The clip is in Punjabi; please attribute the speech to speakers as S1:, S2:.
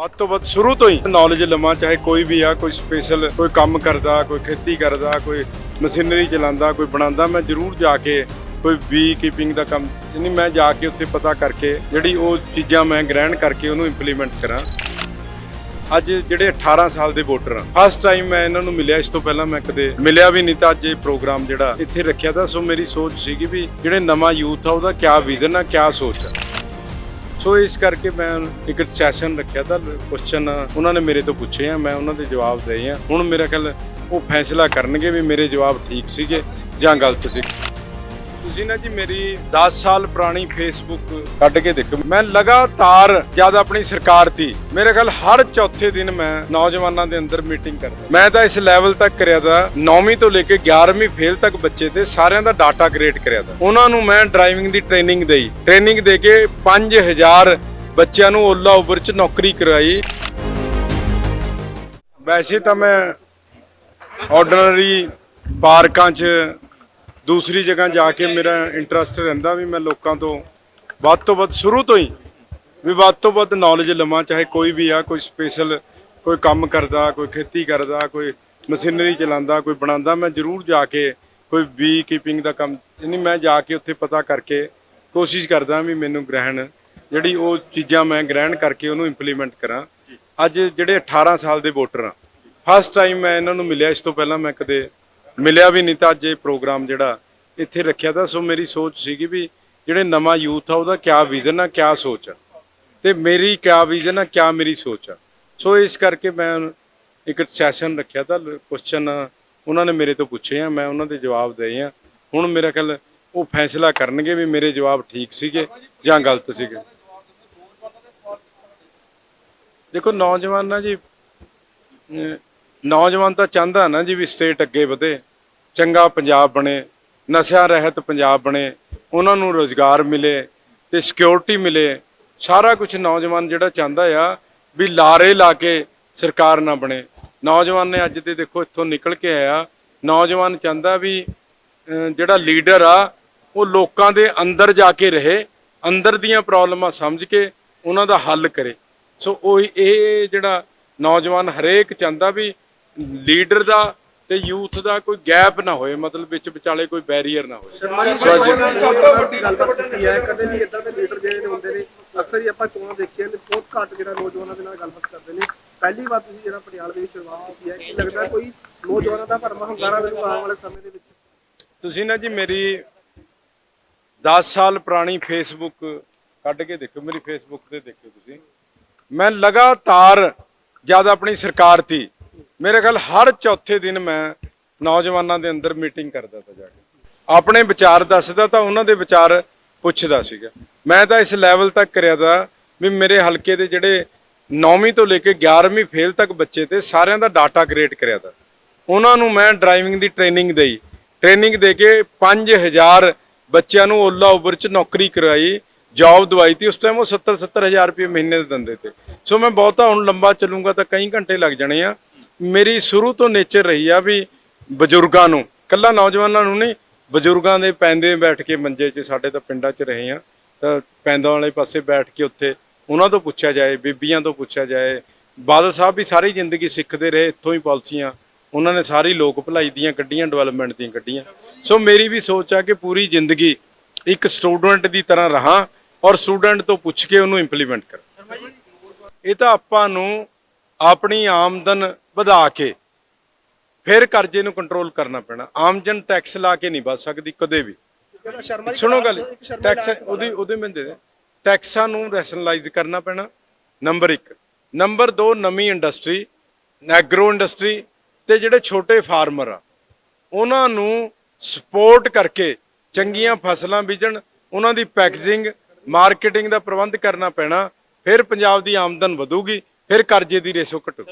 S1: ਵੱਧ ਤੋਂ ਵੱਧ ਸ਼ੁਰੂ ਤੋਂ ਹੀ ਨੌਲੇਜ ਲਵਾਂ, ਚਾਹੇ ਕੋਈ ਵੀ ਆ, ਕੋਈ ਸਪੈਸ਼ਲ ਕੋਈ ਕੰਮ ਕਰਦਾ, ਕੋਈ ਖੇਤੀ ਕਰਦਾ, ਕੋਈ ਮਸ਼ੀਨਰੀ ਚਲਾਉਂਦਾ, ਕੋਈ ਬਣਾਉਂਦਾ, ਮੈਂ ਜ਼ਰੂਰ ਜਾ ਕੇ ਕੋਈ ਬੀ ਕੀਪਿੰਗ ਦਾ ਕੰਮ, ਯਾਨੀ ਮੈਂ ਜਾ ਕੇ ਉੱਥੇ ਪਤਾ ਕਰਕੇ ਜਿਹੜੀ ਉਹ ਚੀਜ਼ਾਂ ਮੈਂ ਗ੍ਰਹਿਣ ਕਰਕੇ ਉਹਨੂੰ ਇੰਪਲੀਮੈਂਟ ਕਰਾਂ। ਅੱਜ ਜਿਹੜੇ 18 ਸਾਲ ਦੇ ਵੋਟਰ ਆ ਫਸਟ ਟਾਈਮ ਮੈਂ ਇਹਨਾਂ ਨੂੰ ਮਿਲਿਆ, ਇਸ ਤੋਂ ਪਹਿਲਾਂ ਮੈਂ ਕਦੇ ਮਿਲਿਆ ਵੀ ਨਹੀਂ ਤਾਂ ਅੱਜ ਇਹ ਪ੍ਰੋਗਰਾਮ ਜਿਹੜਾ ਇੱਥੇ ਰੱਖਿਆ ਤਾਂ, ਸੋ ਮੇਰੀ ਸੋਚ ਸੀਗੀ ਵੀ ਜਿਹੜੇ ਨਵਾਂ ਯੂਥ ਆ, ਉਹਦਾ ਕਿਆ ਵਿਜ਼ਨ ਆ, ਕਿਆ ਸੋਚ ਆ। ਸੋ ਇਸ ਕਰਕੇ ਮੈਂ ਇੱਕ ਸੈਸ਼ਨ ਰੱਖਿਆ ਤਾਂ ਕੁਐਸਚਨ ਉਹਨਾਂ ਨੇ ਮੇਰੇ ਤੋਂ ਪੁੱਛੇ ਆ, ਮੈਂ ਉਹਨਾਂ ਦੇ ਜਵਾਬ ਦਏ ਆ। ਹੁਣ ਮੇਰਾ ਖਿਆਲ ਉਹ ਫੈਸਲਾ ਕਰਨਗੇ ਵੀ ਮੇਰੇ ਜਵਾਬ ਠੀਕ ਸੀਗੇ ਜਾਂ ਗਲਤ ਸੀ। ਤੁਸੀਂ ਨਾ ਜੀ ਮੇਰੀ 10 ਸਾਲ ਪੁਰਾਣੀ ਫੇਸਬੁੱਕ ਕੱਢ ਕੇ ਦੇਖੋ। ਮੈਂ ਲਗਾਤਾਰ ਜਦ ਆਪਣੀ ਸਰਕਾਰ ਤੀ ਮੇਰੇ ਖਿਆਲ ਹਰ ਚੌਥੇ ਦਿਨ ਮੈਂ ਨੌਜਵਾਨਾਂ ਦੇ ਅੰਦਰ ਮੀਟਿੰਗ ਕਰਦਾ। ਮੈਂ ਤਾਂ ਇਸ ਲੈਵਲ ਤੱਕ ਕਰਿਆ ਦਾ 9ਵੀਂ ਤੋਂ ਲੈ ਕੇ 11ਵੀਂ ਫੇਲ ਤੱਕ ਬੱਚੇ ਤੇ ਸਾਰਿਆਂ ਦਾ ਡਾਟਾ ਕ੍ਰੀਏਟ ਕਰਿਆ ਦਾ ਉਹਨਾਂ ਨੂੰ ਮੈਂ ਡਰਾਈਵਿੰਗ ਦੀ ਟ੍ਰੇਨਿੰਗ ਦੇਈ। ਟ੍ਰੇਨਿੰਗ ਦੇ ਕੇ 5000 ਬੱਚਿਆਂ ਨੂੰ ਓਲਾ ਉਬਰ ਚ ਨੌਕਰੀ ਕਰਾਈ ਵੈਸੇ ਤਾਂ ਮੈਂ ਆਰਡੀਨਰੀ ਪਾਰਕਾਂ 'ਚ ਦੂਸਰੀ ਜਗ੍ਹਾ ਜਾ ਕੇ ਮੇਰਾ ਇੰਟਰਸਟ ਰਹਿੰਦਾ ਵੀ ਮੈਂ ਲੋਕਾਂ ਤੋਂ ਵੱਧ ਤੋਂ ਵੱਧ ਸ਼ੁਰੂ ਤੋਂ ਹੀ ਵੀ ਵੱਧ ਤੋਂ ਵੱਧ ਨੌਲੇਜ ਲਵਾਂ ਚਾਹੇ ਕੋਈ ਵੀ ਆ ਕੋਈ ਸਪੈਸ਼ਲ ਕੋਈ ਕੰਮ ਕਰਦਾ ਕੋਈ ਖੇਤੀ ਕਰਦਾ ਕੋਈ ਮਸ਼ੀਨਰੀ ਚਲਾਉਂਦਾ ਕੋਈ ਬਣਾਉਂਦਾ ਮੈਂ ਜ਼ਰੂਰ ਜਾ ਕੇ ਕੋਈ ਬੀ ਕੀਪਿੰਗ ਦਾ ਕੰਮ ਯਾਨੀ ਮੈਂ ਜਾ ਕੇ ਉੱਥੇ ਪਤਾ ਕਰਕੇ ਕੋਸ਼ਿਸ਼ ਕਰਦਾ ਵੀ ਮੈਨੂੰ ਗ੍ਰਹਿਣ ਜਿਹੜੀ ਉਹ ਚੀਜ਼ਾਂ ਮੈਂ ਗ੍ਰਹਿਣ ਕਰਕੇ ਉਹਨੂੰ ਇੰਪਲੀਮੈਂਟ ਕਰਾਂ। ਅੱਜ ਜਿਹੜੇ 18 ਸਾਲ ਦੇ ਵੋਟਰ ਆ ਫਸਟ ਟਾਈਮ ਮੈਂ ਇਹਨਾਂ ਨੂੰ ਮਿਲਿਆ ਇਸ ਤੋਂ ਪਹਿਲਾਂ ਮੈਂ ਕਦੇ ਮਿਲਿਆ ਵੀ ਨਹੀਂ ਤਾਂ ਅੱਜ ਇਹ ਪ੍ਰੋਗਰਾਮ ਜਿਹੜਾ ਇੱਥੇ ਰੱਖਿਆ ਤਾਂ ਸੋ ਮੇਰੀ ਸੋਚ ਸੀਗੀ ਵੀ ਜਿਹੜੇ ਨਵਾਂ ਯੂਥ ਆ ਉਹਦਾ ਕਿਆ ਵਿਜ਼ਨ ਆ, ਕਿਆ ਸੋਚ ਆ। ਤੇ ਮੇਰੀ ਕਿਆ ਵਿਜ਼ਨ ਆ, ਕਿਆ ਮੇਰੀ ਸੋਚ ਆ। ਸੋ ਇਸ ਕਰਕੇ ਮੈਂ ਇੱਕ ਸੈਸ਼ਨ ਰੱਖਿਆ ਤਾਂ ਕੁਐਸਚਨ ਉਹਨਾਂ ਨੇ ਮੇਰੇ ਤੋਂ ਪੁੱਛੇ ਆ, ਮੈਂ ਉਹਨਾਂ ਦੇ ਜਵਾਬ ਦਏ ਆ। ਹੁਣ ਮੇਰਾ ਖਿਆਲ ਉਹ ਫੈਸਲਾ ਕਰਨਗੇ ਵੀ ਮੇਰੇ ਜਵਾਬ ਠੀਕ ਸੀਗੇ ਜਾਂ ਗਲਤ ਸੀਗੇ। ਦੇਖੋ ਨੌਜਵਾਨ ਨਾ ਜੀ ਨੌਜਵਾਨ ਤਾਂ ਚਾਹੁੰਦਾ ਨਾ ਜੀ ਵੀ ਸਟੇਟ ਅੱਗੇ ਵਧੇ। ਚੰਗਾ ਪੰਜਾਬ ਬਣੇ, ਨਸ਼ਿਆਂ ਰਹਿਤ ਪੰਜਾਬ ਬਣੇ, ਉਹਨਾਂ ਨੂੰ ਰੋਜ਼ਗਾਰ ਮਿਲੇ ਤੇ ਸਿਕਿਉਰਿਟੀ ਮਿਲੇ, ਸਾਰਾ ਕੁਝ ਨੌਜਵਾਨ ਜਿਹੜਾ ਚਾਹੁੰਦਾ ਆ ਵੀ ਲਾਰੇ ਲਾ ਕੇ ਸਰਕਾਰ ਨਾ ਬਣੇ। ਨੌਜਵਾਨ ਨੇ ਅੱਜ ਤੇ ਦੇਖੋ ਇੱਥੋਂ ਨਿਕਲ ਕੇ ਆਇਆ, ਨੌਜਵਾਨ ਚਾਹੁੰਦਾ ਵੀ ਜਿਹੜਾ ਲੀਡਰ ਆ, ਉਹ ਲੋਕਾਂ ਦੇ ਅੰਦਰ ਜਾ ਕੇ ਰਹੇ, ਅੰਦਰ ਦੀਆਂ ਪ੍ਰੋਬਲਮਾਂ ਸਮਝ ਕੇ ਉਹਨਾਂ ਦਾ ਹੱਲ ਕਰੇ। ਸੋ ਉਹ ਇਹ ਜਿਹੜਾ ਨੌਜਵਾਨ ਹਰੇਕ ਚਾਹੁੰਦਾ ਵੀ ਲੀਡਰ ਦਾ ਤੇ ਯੂਥ ਦਾ ਕੋਈ ਗੈਪ ਨਾ ਹੋਏ ਮਤਲਬ ਵਿੱਚ ਵਿਚਾਲੇ ਕੋਈ ਬੈਰੀਅਰ ਨਾ ਹੋਏ। ਸੋ ਅੱਜ
S2: ਸਭ ਤੋਂ ਵੱਡੀ ਗੱਲਬਾਤ ਕੀਤੀ ਹੈ ਕਦੇ ਵੀ ਇਦਾਂ ਦੇ ਲੀਡਰ ਜਿਹੜੇ ਨੇ ਹੁੰਦੇ ਨੇ ਅਕਸਰ ਹੀ ਆਪਾਂ ਚੋਣਾਂ ਦੇਖੀਆਂ ਨੇ ਬਹੁਤ ਘੱਟ ਜਿਹੜਾ ਨੌਜਵਾਨਾਂ ਦੇ ਨਾਲ ਗੱਲਬਾਤ ਕਰਦੇ ਨੇ। ਪਹਿਲੀ ਵਾਰ ਤੁਸੀਂ ਜਿਹੜਾ ਪਟਿਆਲਾ ਦੇ ਵਿੱਚ ਸ਼ੁਰੂਆਤ ਕੀਤੀ ਹੈ ਕੀ ਲੱਗਦਾ ਕੋਈ ਨੌਜਵਾਨਾਂ ਦਾ ਭਰਮਾ ਹੁੰਗਾਰਾ ਮੈਨੂੰ ਆਉਣ ਵਾਲੇ ਸਮੇਂ ਦੇ ਵਿੱਚ?
S1: ਤੁਸੀਂ ਨਾ ਜੀ ਮੇਰੀ 10 ਸਾਲ ਪੁਰਾਣੀ ਫੇਸਬੁੱਕ ਕੱਢ ਕੇ ਦੇਖੋ ਮੇਰੀ ਫੇਸਬੁੱਕ ਤੇ ਦੇਖੋ ਤੁਸੀਂ। ਮੈਂ ਲਗਾਤਾਰ ਜਦ ਆਪਣੀ ਸਰਕਾਰ ਤੀ ਮੇਰੇ ਖਿਆਲ ਹਰ ਚੌਥੇ ਦਿਨ ਮੈਂ ਨੌਜਵਾਨਾਂ ਦੇ ਅੰਦਰ ਮੀਟਿੰਗ ਕਰਦਾ ਤਾ ਜਾ ਕੇ। ਆਪਣੇ ਵਿਚਾਰ ਦੱਸਦਾ ਤਾਂ ਉਹਨਾਂ ਦੇ ਵਿਚਾਰ ਪੁੱਛਦਾ ਸੀਗਾ। ਮੈਂ ਤਾਂ ਇਸ ਲੈਵਲ ਤੱਕ ਕਰਿਆ ਦਾ ਵੀ ਮੇਰੇ ਹਲਕੇ ਦੇ ਜਿਹੜੇ 9ਵੀਂ ਤੋਂ ਲੈ ਕੇ 11ਵੀਂ ਫੇਲ ਤੱਕ ਬੱਚੇ ਤੇ ਸਾਰਿਆਂ ਦਾ ਡਾਟਾ ਕ੍ਰੀਏਟ ਕਰਿਆ ਦਾ ਉਹਨਾਂ ਨੂੰ ਮੈਂ ਡਰਾਈਵਿੰਗ ਦੀ ਟ੍ਰੇਨਿੰਗ ਦੇਈ। ਟ੍ਰੇਨਿੰਗ ਦੇ ਕੇ 5000 ਬੱਚਿਆਂ ਨੂੰ ਓਲਾ ਉਬਰ ਚ ਨੌਕਰੀ ਕਰਾਈ ਜੌਬ ਦਵਾਈ ਤੀ, ਉਸ ਟਾਈਮ ਉਹ 70 70000 ਰੁਪਏ ਮਹੀਨੇ ਦੇ ਦਿੰਦੇ ਤੇ। ਸੋ ਮੈਂ ਬਹੁਤਾ ਹੁਣ ਲੰਬਾ ਚੱਲੂਗਾ ਤਾਂ ਕਈ ਘੰਟੇ ਲੱਗ ਜਾਣੇ ਆ। ਮੇਰੀ ਸ਼ੁਰੂ ਤੋਂ ਨੇਚਰ ਰਹੀ ਆ ਵੀ ਬਜ਼ੁਰਗਾਂ ਨੂੰ ਕੱਲਾ ਨੌਜਵਾਨਾਂ ਨੂੰ ਨਹੀਂ, ਬਜ਼ੁਰਗਾਂ ਦੇ ਪੈਂਦੇ ਬੈਠ ਕੇ ਮੰਜੇ 'ਚ, ਸਾਡੇ ਤਾਂ ਪਿੰਡਾਂ 'ਚ ਰਹੇ ਆ, ਤਾਂ ਪੈਂਦਾਂ ਵਾਲੇ ਪਾਸੇ ਬੈਠ ਕੇ ਉੱਥੇ ਉਹਨਾਂ ਤੋਂ ਪੁੱਛਿਆ ਜਾਏ, ਬੀਬੀਆਂ ਤੋਂ ਪੁੱਛਿਆ ਜਾਏ, ਬਾਦਲ ਸਾਹਿਬ ਵੀ ਸਾਰੀ ਜ਼ਿੰਦਗੀ ਸਿੱਖਦੇ ਰਹੇ, ਇੱਥੋਂ ਹੀ ਪਾਲਿਸੀਆਂ, ਉਹਨਾਂ ਨੇ ਸਾਰੀ ਲੋਕ ਭਲਾਈ ਦੀਆਂ ਕੱਢੀਆਂ ਡਿਵੈਲਪਮੈਂਟ ਦੀਆਂ ਕੱਢੀਆਂ ਸੋ ਮੇਰੀ ਵੀ ਸੋਚ ਆ ਕਿ ਪੂਰੀ ਜ਼ਿੰਦਗੀ ਇੱਕ ਸਟੂਡੈਂਟ ਦੀ ਤਰ੍ਹਾਂ ਰਹਾ ਔਰ ਸਟੂਡੈਂਟ ਤੋਂ ਪੁੱਛ ਕੇ ਉਹਨੂੰ ਇੰਪਲੀਮੈਂਟ ਕਰ। ਇਹ ਤਾਂ ਆਪਾਂ ਨੂੰ ਆਪਣੀ ਆਮਦਨ ਵਧਾ ਕੇ ਫਿਰ ਕਰਜ਼ੇ ਨੂੰ ਕੰਟਰੋਲ ਕਰਨਾ ਪੈਣਾ। ਆਮਦਨ ਟੈਕਸ ਲਾ ਕੇ ਨਹੀਂ ਬਚ ਸਕਦੀ ਕਦੇ ਵੀ। ਸੁਣੋ ਗੱਲ ਟੈਕਸ ਉਹਦੀ ਉਹਦੇ ਮੈਂ ਦੇ ਦੇ ਟੈਕਸਾਂ ਨੂੰ ਰੈਸ਼ਨਲਾਈਜ਼ ਕਰਨਾ ਪੈਣਾ। ਨੰਬਰ 1 ਨੰਬਰ 2 ਨਵੀਂ ਇੰਡਸਟਰੀ ਐਗਰੋ ਇੰਡਸਟਰੀ ਤੇ ਜਿਹੜੇ ਛੋਟੇ ਫਾਰਮਰ ਆ ਉਹਨਾਂ ਨੂੰ ਸਪੋਰਟ ਕਰਕੇ ਚੰਗੀਆਂ ਫਸਲਾਂ ਬੀਜਣ ਉਹਨਾਂ ਦੀ ਪੈਕੇਜਿੰਗ ਮਾਰਕੀਟਿੰਗ ਦਾ ਪ੍ਰਬੰਧ ਕਰਨਾ ਪੈਣਾ। ਫਿਰ ਪੰਜਾਬ ਦੀ ਆਮਦਨ ਵਧੂਗੀ ਫਿਰ ਕਰਜ਼ੇ ਦੀ ਰੇਸ਼ੋ ਘਟੂ।